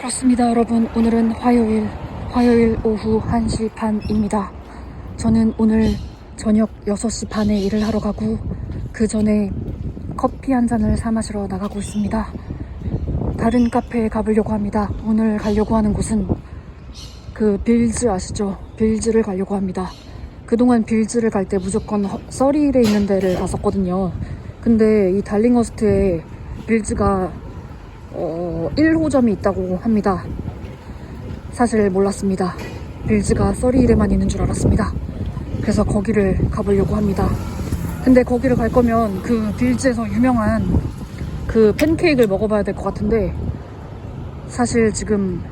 그렇습니다, 여러분. 오늘은 화요일, 화요일 오후 1시 반입니다. 저는 오늘 저녁 6시 반에 일을 하러 가고, 그 전에 커피 한 잔을 사 마시러 나가고 있습니다. 다른 카페에 가보려고 합니다. 오늘 가려고 하는 곳은 그 빌즈 아시죠? 빌즈를 가려고 합니다. 그동안 빌즈를 갈 때 무조건 허- 서리힐에 있는 데를 갔었거든요. 근데 이 달링허스트에 빌즈가 어, 1호점이 있다고 합니다. 사실 몰랐습니다. 빌즈가 서리힐에만 있는 줄 알았습니다. 그래서 거기를 가보려고 합니다. 근데 거기를 갈 거면 그 빌즈에서 유명한 그 팬케이크를 먹어봐야 될 것 같은데 사실 지금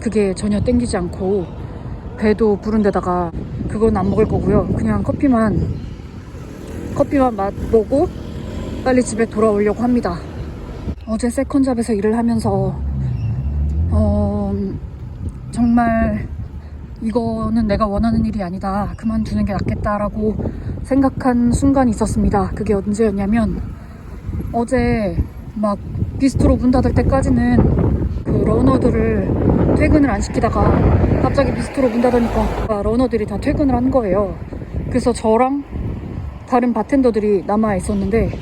그게 전혀 땡기지 않고 배도 부른 데다가 그건 안 먹을 거고요. 그냥 커피만 커피만 맛보고 빨리 집에 돌아오려고 합니다. 어제 세컨잡에서 일을 하면서 어, 정말 이거는 내가 원하는 일이 아니다. 그만두는 게 낫겠다라고 생각한 순간이 있었습니다. 그게 언제였냐면 어제 막 비스트로 문 닫을 때까지는 그 러너들을 퇴근을 안 시키다가 갑자기 비스트로 문 닫으니까 러너들이 다 퇴근을 한 거예요. 그래서 저랑 다른 바텐더들이 남아 있었는데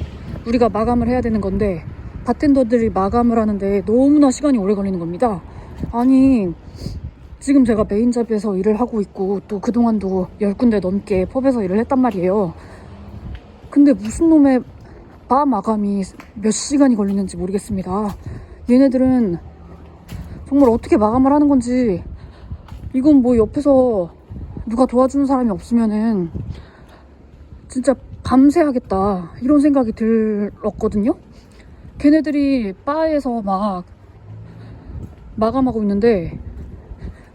우리가 마감을 해야 되는 건데 바텐더들이 마감을 하는데 너무나 시간이 오래 걸리는 겁니다. 아니 지금 제가 메인 잡에서 일을 하고 있고 또 그동안도 10군데 넘게 펍에서 일을 했단 말이에요. 근데 무슨 놈의 바 마감이 몇 시간이 걸리는지 모르겠습니다. 얘네들은 정말 어떻게 마감을 하는 건지 이건 뭐 옆에서 누가 도와주는 사람이 없으면은 진짜 밤새 하겠다 이런 생각이 들었거든요. 걔네들이 바에서 막 마감하고 있는데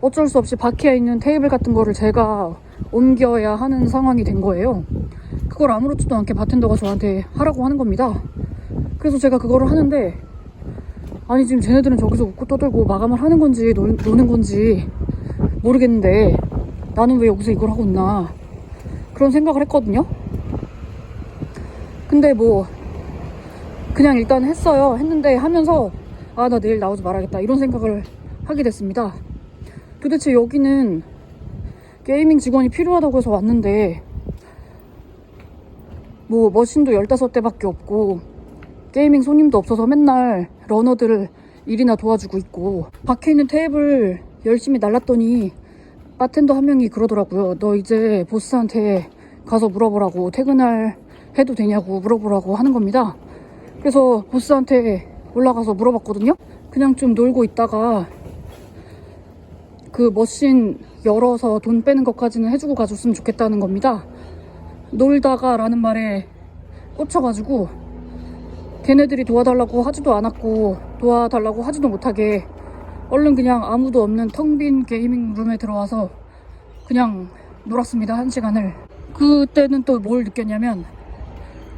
어쩔 수 없이 바퀴에 있는 테이블 같은 거를 제가 옮겨야 하는 상황이 된 거예요. 그걸 아무렇지도 않게 바텐더가 저한테 하라고 하는 겁니다. 그래서 제가 그거를 하는데 아니 지금 쟤네들은 저기서 웃고 떠들고 마감을 하는 건지 노, 노는 건지 모르겠는데 나는 왜 여기서 이걸 하고 있나 그런 생각을 했거든요. 근데 뭐 그냥 일단 했어요. 했는데 하면서 아 나 내일 나오지 말아야겠다 이런 생각을 하게 됐습니다. 도대체 여기는 게이밍 직원이 필요하다고 해서 왔는데 뭐 머신도 15대밖에 없고 게이밍 손님도 없어서 맨날 러너들을 일이나 도와주고 있고 밖에 있는 테이블 열심히 날랐더니 바텐더 한 명이 그러더라고요. 너 이제 보스한테 가서 물어보라고 퇴근할 해도 되냐고 물어보라고 하는 겁니다. 그래서 보스한테 올라가서 물어봤거든요. 그냥 좀 놀고 있다가 그 머신 열어서 돈 빼는 것까지는 해주고 가줬으면 좋겠다는 겁니다. 놀다가 라는 말에 꽂혀가지고 걔네들이 도와달라고 하지도 않았고 도와달라고 하지도 못하게 얼른 그냥 아무도 없는 텅 빈 게이밍 룸에 들어와서 그냥 놀았습니다 한 시간을 그때는 또 뭘 느꼈냐면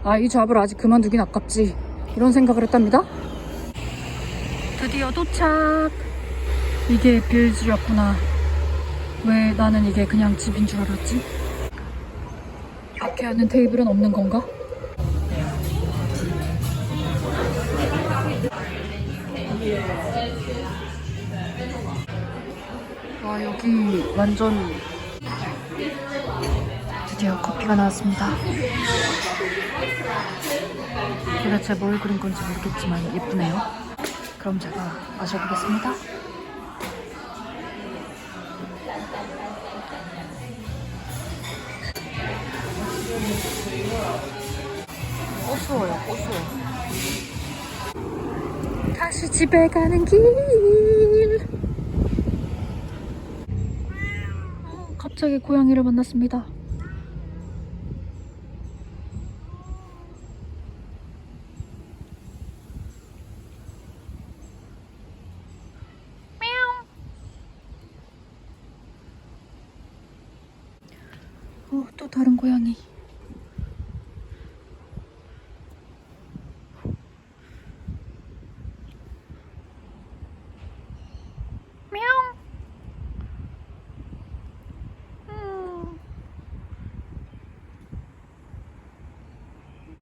아 이 잡을 아직 그만두긴 아깝지 이런 생각을 했답니다. 드디어 도착! 이게 빌즈였구나. 왜 나는 이게 그냥 집인 줄 알았지? 밖에 하는 테이블은 없는 건가? 와 여기 완전 드디어 커피가 나왔습니다. 도대체 뭘 그린 건지 모르겠지만 예쁘네요. 그럼 제가 마셔보겠습니다. 고소해요, 고소해. 다시 집에 가는 길. 어, 갑자기 고양이를 만났습니다. 어, 또 다른 고양이.